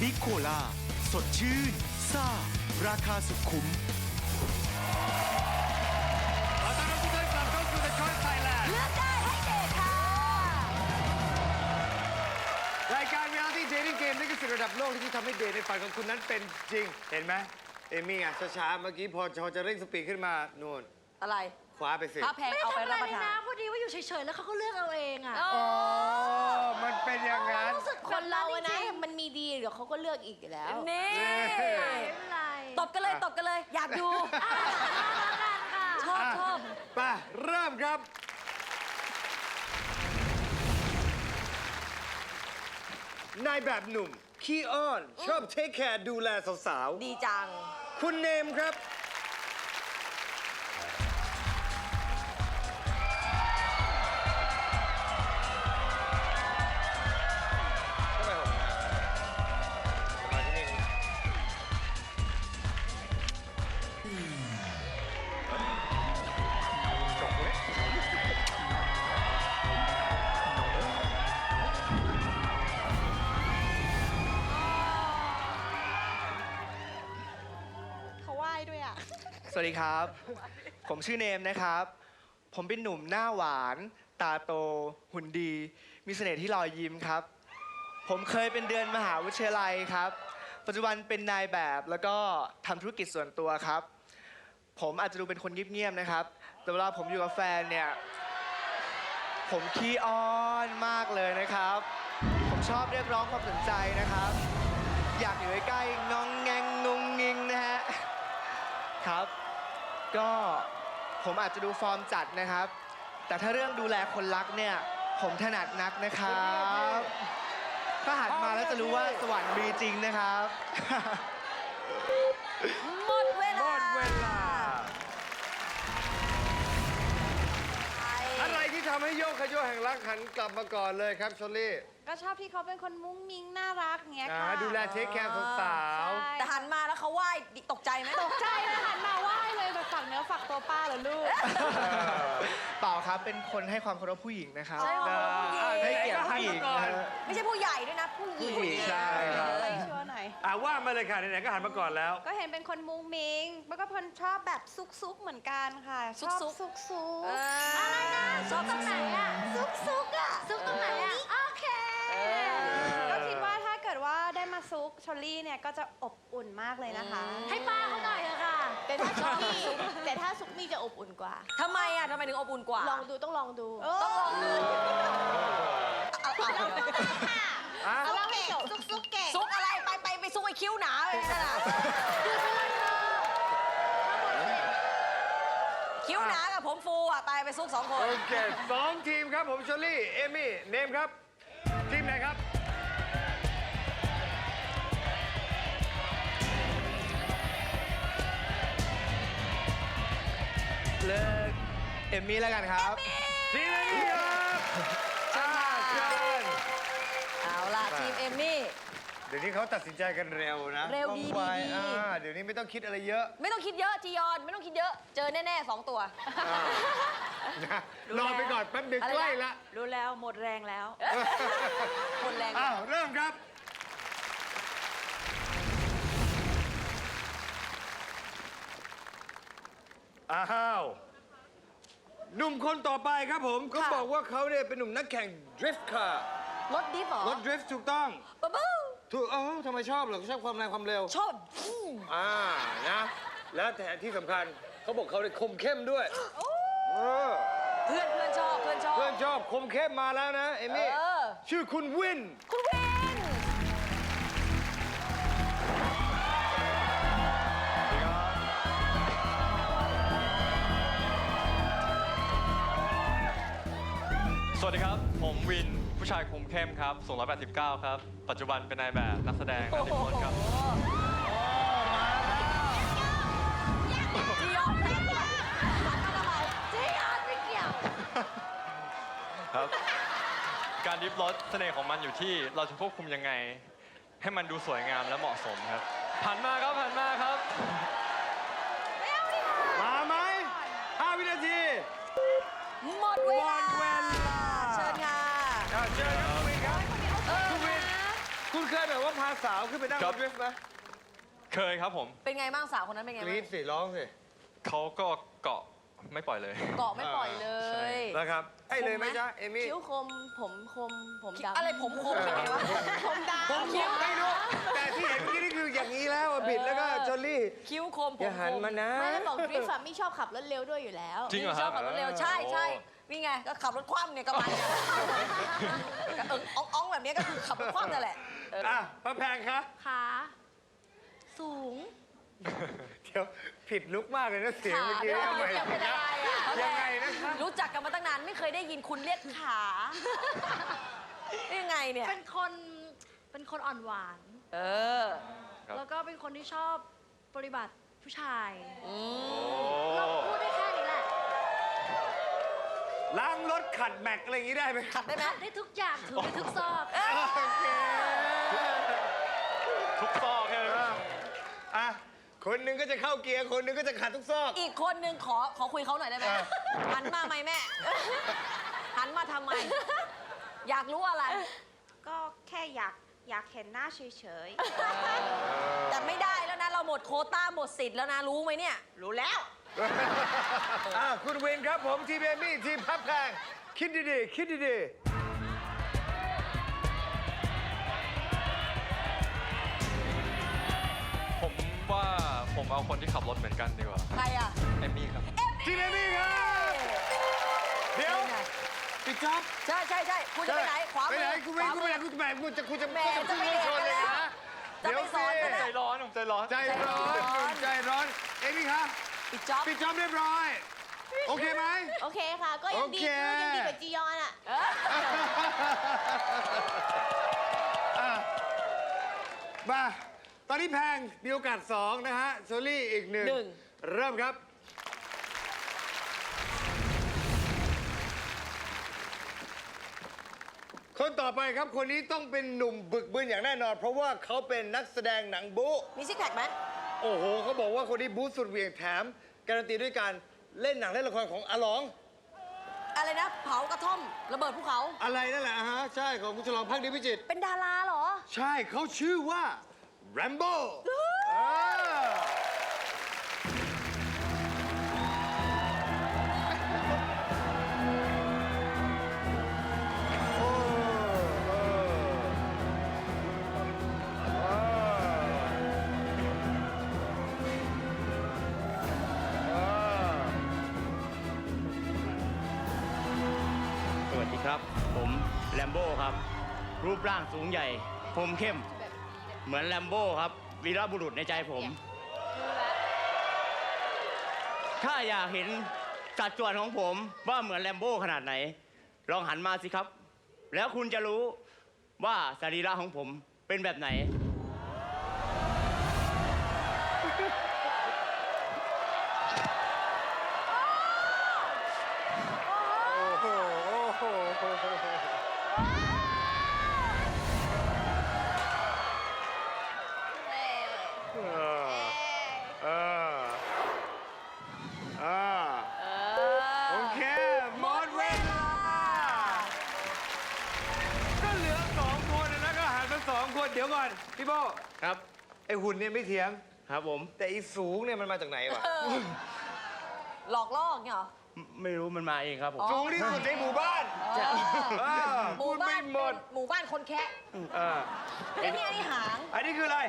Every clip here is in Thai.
บิ๊กโคลาสดชื่นซ่า ราคาสุดคุ้ม ขอต้อนรับทุกท่านกลับเข้าสู่ The Choice Thailand เลือกได้ให้เด็กค่ะ รายการ Reality Dating Game นี่คือสิ่งระดับโลกที่ทำให้เดทในฝันของคุณนั้นเป็นจริง เห็นไหมเอมี่อะช้าๆ เมื่อกี้พอพอจะเร่งสปีดขึ้นมา นู่น อะไรคว้าไปสิผ้าแพงไม่ได้เอาไปทำอะรับไรประเลยทานะน พอดีว่าอยู่เฉยๆ แล้วเขาก็เลือกเอาเองอะอ๋อมันเป็นอย่างนั้นรู้สึกคนเราอะจนะริงมันมีดีเดี๋ยวเขาก็เลือกอีกอยู่แล้ว นี่ๆไม่เป็นไรตบกันเลยตบกันเลย อยากดูอะแล้วกันค่ะชอบชอบ ไปเริ่มครับ นายแบบหนุ่ม ขี้อ้อน ชอบเทคแคร์ดูแลสาวดีจัง ๆ คุณเนมครับ วัสดีครับ ผมชื่อเนมนะครับ ผมเป็นหนุ่มหน้าหวาน ตาโต หุ่นดี มีเสน่ห์ที่รอยยิ้มครับ ผมเคยเป็นเดือนมหาวิทยาลัยครับ ปัจจุบันเป็นนายแบบแล้วก็ทำธุรกิจส่วนตัวครับ ผมอาจจะดูเป็นคนเงียบๆนะครับ แต่เวลาผมอยู่กับแฟนเนี่ย ผมขี้อ้อนมากเลยนะครับ ผมชอบเรียกร้องความสนใจนะครับ อยากอยู่ใกล้ๆงองแงงงงงิงนะฮะครับ ก็ผมอาจจะดูฟอร์มจัดนะครับ แต่ถ้าเรื่องดูแลคนรักเนี่ย ผมถนัดนักนะครับ ถ้าหันมาแล้วจะรู้ว่าสวรรค์มีจริงนะครับ หมดเวหมลาดเวลาอะไรที่ทำให้โยกขยโยแห่งรักหันกลับมาก่อนเลยครับชลลี่ ก็ชอบที่เขาเป็นคนมุ้งมิ้งน่ารักเงี้ยอ่าค่ะดูแลเทคแคร์สาวใช่ แต่หันมาแล้วเขาไหว้ตกใจไหมตกใจใช่เลยหันมาไหว้เลยแบบฝักเนื้อฝักตัวป้าเหรอลูกเปล่าครับเป็นคนให้ความเคารพผู้หญิงนะครับใช่ค่ะผู้หญิงให้เกียรติผู้หญิงนะฮะ ไม่ใช่ผู้ใหญ่ด้วยนะ ผู้หญิงผู้หญิงใช่ครับอะไรชัวร์หน่อยๆอ่าว่ามาเลยค่ะไหนๆก็หันมาก่อนแล้ว ก็เห็นเป็นคนมุ้งมิ้งแล้วก็คนชอบแบบซุกซุกๆเหมือนกันค่ะชอบซุกซุกซุกเอออะไรนะ ชอบตรงไหนอะ ซุกซุกๆอะซุกตรงไหนอะโอเค ก็คิดว่าถ้าเกิดว่าได้มาซุกชอลลี่เนี่ยก็จะอบอุ่นมากเลยนะคะ ให้ป้าเขาหน่อยเถอะค่ะ แต่ถ้าซุกมี่แต่ถ้าซุกมี่จะอบอุ่นกว่า ทำไมอะทำไมถึงอบอุ่นกว่า ลองดูต้องลองดู ต้องลองดูเอาเอาอะเอาเก่งซุกซุกเก่งซุกอะไรไปไปไปซุกไอ้คิ้วหนาเลยนั่นน่ะคิ้วหนากับผมฟูอะไปไปซุกสองคน โอเคสองทีมครับผมชลลี่ เอมี่ เนมครับ ทีมไหนครับเลิกเอมมี่แล้วกันครับทีมเอมี่ครับ เดี๋ยวนี้เขาตัดสินใจกันเร็วนะเร็วดีว่องไดีดี อ่าเดี๋ยวนี้ไม่ต้องคิดอะไรเยอะไม่ต้องคิดเยอะจียอนไม่ต้องคิดเยอะ เจอแน่ๆสองตัว นะรอไปก่อนแป๊บเดียวอะไรนะ ใกล้ละรู้แล้วหมดแรงแล้วคนแรงอ้าวเริ่มครับ อ้าวหนุ่มคนต่อไปครับผมเขาบอกว่าเขาเนี่ยเป็นหนุ่มนักแข่งดริฟต์ค่ะรถดิฟเหรอรถดริฟต์ถูกต้องบ๊ะบู้ ถูกเอ้าทำไมชอบเหรอชอบความแรงความเร็ว ชอบอ่านะ และแต่ที่สำคัญเขาบอกเขาได้คมเข้มด้วยเออเพื่อนเพื่อนชอบเพื่อนชอบ เพื่อนชอบคมเข้มมาแล้วนะเอมี่เออ ชื่อคุณวินคุณเวนสวัสดีครับ ผมวิน ผู้ชายคุมเข้มครับสูง189 ครับ ปัจจุบันเป็นนายแบบนักแสดงนักติพลครับ จียอนเล่นว่ะฝันมาทำไมจียอนไม่เกี่ยวครับ การดิฟรถเสน่ห์ของมันอยู่ที่เราจะควบคุมยังไง ให้มันดูสวยงามและเหมาะสมครับผ่านมาครับผ่านมาครับ มาไหมห้าวินาที หมดเวลา หมดเวลา เชิญค่ะอะเชิญครับคุณวินครับเออคุณวินคุณเคยยแบบว่าพาสาวขึ้นไปนั่งครรับถดริฟต์ไหมเคยครับผมเป็นไงบ้างสาวคนนั้นเป็นไงกบ้ารี๊ดงสิร้องสิเขาก็เกาะไม่ปล่อยเลย เกาะไม่ปล่อยเลยนะครับไอ้เลยไหมจ๊ะเอมี่ คิ้วคมผมคมผมดำอะไรผมคมเป็นไงวะผมด คิ้วคมผมอย่าหันคมมานะ ไม่ได้บอกดริฟต์อะมี่ชอบขับรถเร็วด้วยอยู่แล้วจริงเหรอชคอรับบขับรถเร็วใช่ใช่นี่ไงก็ขับรถคว่ำเนี่ยก็มันเนี่ยเอออ่องอ่องแบบนี้ก็คือขับรถคว่ำนั่นแหละเอออะพระแพงคะขาสูงเดี๋ยวผิดลุกมากเลยนะเสียงขาเมื่อกี้ด้วยทำไมจะเป็นอะไรอะยังไงนะคะรู้จักกันมาตั้งนานไม่เคยได้ยินคุณเรียกขายังไงเนี่ย เป็นคนเป็นคนอ่อนหวาน เออ ครับ แล้วก็เป็นคนที่ชอบ ปฏิบัติผู้ชายอืมเราพูดได้แค่นี้แหละล้างรถขัดแม็กอะไรอย่างนี้ได้ไหมขับ ได้ไหมขัดได้ทุกอย่างถือได้ทุกซอกโอเคทุกซอกใช่ไหมอะคนหนึ่งก็จะเข้าเกียร์คนหนึ่งก็จะขัดทุกซอก อีกคนนึงขอขอคุยเขาหน่อยได้ไหมอะหันมาไหมแม่ หันมาทำไม อยากรู้อะไร ก็แค่อยาก อยากเห็นหน้าเฉยแต่ไม่ได้แล้วนะ เราหมดโควต้าหมดสิทธิ์แล้วนะ รู้ไหมเนี่ย รู้แล้ว อะคุณวินครับผมทีมเอมี่ทีมพับแพงคิดดีๆคิดดีผมว่าผมเอาคนที่ขับรถเหมือนกันดีกว่าใครอะ เอมมี่ครับ ๆทีมเอมี่ครับ เดี๋ยวปิ ดจ็อบใช่ใช่ใช่คุณจะไปไหนขวาไปมืไหนอคุณขวินวาคุณมืไปอ ไหนคุณแหมคุณจะคุณจะแหม่คุณจะไปพุ่งชนเลยนะจะไปสอนกันนะ ใจร้อนผมใจร้อน ใจร้อนคุณใจร้อนเอมี่ครับปิดจ็อบปิดจ็อบเรียบร้อย โอเคไหมๆโอเคค่ะ ก็ยังดีโอเคก็ยังดีกว่าจียอนอะเอออะ มาตอนนี้แพงมีโอกาสสองนะฮะโซลี่อีกหนึ่งหนึ่ง เริ่มครับ คนต่อไปครับคนนี้ต้องเป็นหนุ่มบึกบึนอย่างแน่นอน เพราะว่าเขาเป็นนักแสดงหนังบู๊มีซิกแพคไหมโอ้โหเขาบอกว่าคนนี้บู๊สุดเหวี่ยงแถม การันตีด้วยการเล่นหนังเล่นละครของอาหลอง อะไรนะ เผากระท่อมระเบิดภูเขา อะไรนั่นแหละฮะใช่ของคุณฉลองพักดีพิจิตรเป็นดาราเหรอ ใช่เขาชื่อว่าแรมโบ้ ครับ ผมแลมโบ้ครับ รูปร่างสูงใหญ่ ผมเข้ม เหมือนแลมโบ้ครับ วีรบุรุษในใจผม ถ้าอยากเห็นสัดส่วนของผมว่าเหมือนแลมโบ้ขนาดไหน ลองหันมาสิครับ แล้วคุณจะรู้ว่าสรีระของผมเป็นแบบไหนโพี่โบครับ ไอหุ่นเนี่ยไม่เถียง ครับผม แต่อีสูงเนี่ยมันมาจากไหนวะ หลอกล่ออย่างเงี้ยเหรอ ไม่รู้มันมาเองครับผม สูงที่สุดในหมู่บ้านอ๋อเออหมู่พูดบ้าไม่นหมดเป็นหมู่บ้านคนแคะเออแล้วนี่อันนี้หาง อันนี้คืออะไร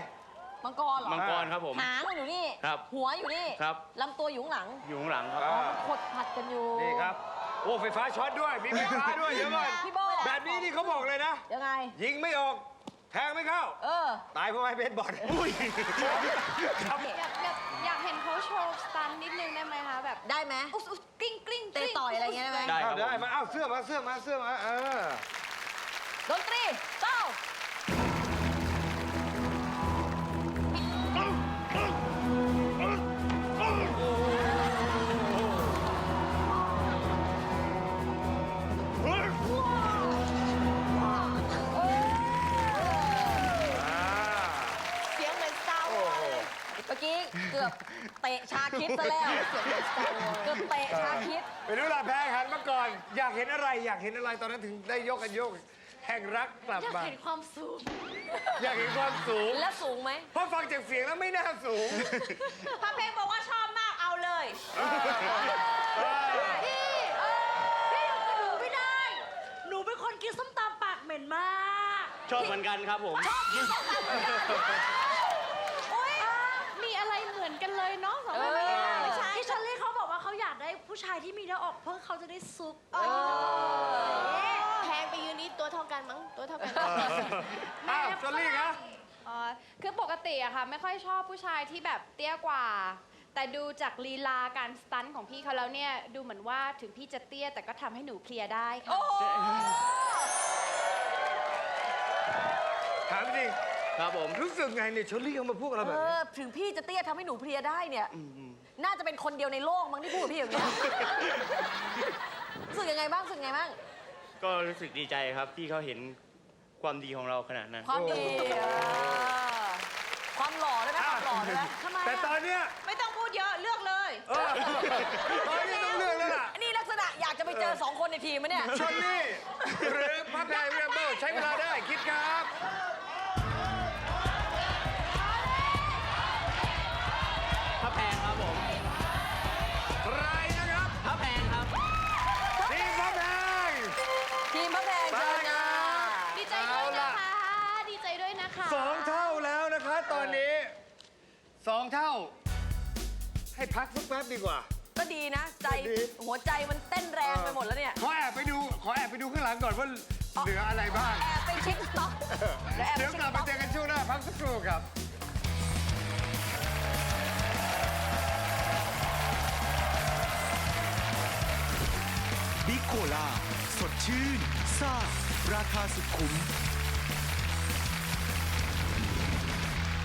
มังกรเหรอ มังกรครับผม หางมันอยู่นี่ ครับหัวอยู่นี่ครับ ลำตัวอยู่ข้างหลังอยู่ข้างหลังครับอ่าขดผัดกันอยู่ นี่ครับ โอ้ ไฟฟ้าช็อตด้วย มีไฟฟ้าด้วย เดี๋ยวก่อน พี่โบ้ แบบนี้นี่เขาบอกเลยนะ ยังไง ยิงไม่ออก แทงไม่เข้า เออตายเพราะไม้เบสบอลอุ้ยครับอยากแบบอยากเห็นเขาโชว์สตันนิดนึงได้ไหมคะแบบได้ไหม อุ๊ยอุ๊ยกลิ้งกลิ้งเตะต่อยอะไรอย่างเงี้ยได้ไหม ได้เอาได้มาเอาเสื้อมาเสื้อมาเสื้อมาเออ ดนตรีเต้ กี้เกือบเตะชาคิดซะแล้วเกือบเตะชาคิดไม่รู้ล่ะแพ้หันมาก่อน อยากเห็นอะไรอยากเห็นอะไรตอนนั้นถึงได้ยกกันโยก แห่งรักกลับอยากมา เห็นความสูง อยากเห็นความสูง แล้วสูงไหมเพราะฟังจากเสียงแล้วไม่น่าสูง พระเพลงบอกว่าชอบมากเอาเลยพี่พี่อยู่กับหนูไม่ได้ หนูเป็นคนกินส้มตำปากเหม็นมาก ชอบเหมือนกันครับผมอุ๊ เพื่อเขาจะได้ซุกแพงไปยืนนี้ตัวเท่ากันมั้งตัวเท่ากันอ้าวจอลลี่ครับอ๋อคือปกติอะค่ะ ไม่ค่อยชอบผู้ชายที่แบบเตี้ยกว่า แต่ดูจากลีลาการสตันท์ของพี่เขาแล้วเนี่ย ดูเหมือนว่าถึงพี่จะเตี้ยแต่ก็ทำให้หนูเพลียได้ค่ะโอ้โหถามจริงครับผม รู้สึกไงเนี่ยชลลี่เขามาพูดกับเราเอแบบนี้อถึงพี่จะเตี้ยทำให้หนูเพลียได้เนี่ย น่าจะเป็นคนเดียวในโลกมั้งที่พูดกับพี่อย่างเงี้ยรู้สึกยังไงบ้างรู้สึกยังไงบ้าง ก็รู้สึกดีใจครับที่เขาเห็นความดีของเราขนาดนั้น ความดีเออความหล่อได้ไหมความหล่อได้ไหมทำไมแต่ตออะนเนี้ยไม่ต้องพูดเยอะเลือกเลยเออตอนนี้ต้องเลือกแล้วล่ะนี่ลักษณะอยากจะไปเจอสองคนในทีมไหมเนี่ยชลลี่หรือพระแพรเรียมเบิลใช้เวลาได้คิดครับ ดีกว่า ก็ดีนะ ใจดี หัวใจมันเต้นแรงไปหมดแล้วเนี่ย ขอแอบไปดู ขอแอบไปดูข้างหลังก่อนว่าเหลืออะไรบ้าง แอบไปเช็คสต็อกเดี๋ยวแอบไปเดี๋ยวเช็คกลัสบมาต็อกเจอกันช่วงหน้าพักสักครู่ครับ บิ๊กโคลา สดชื่นซ่า ราคาสุดคุ้ม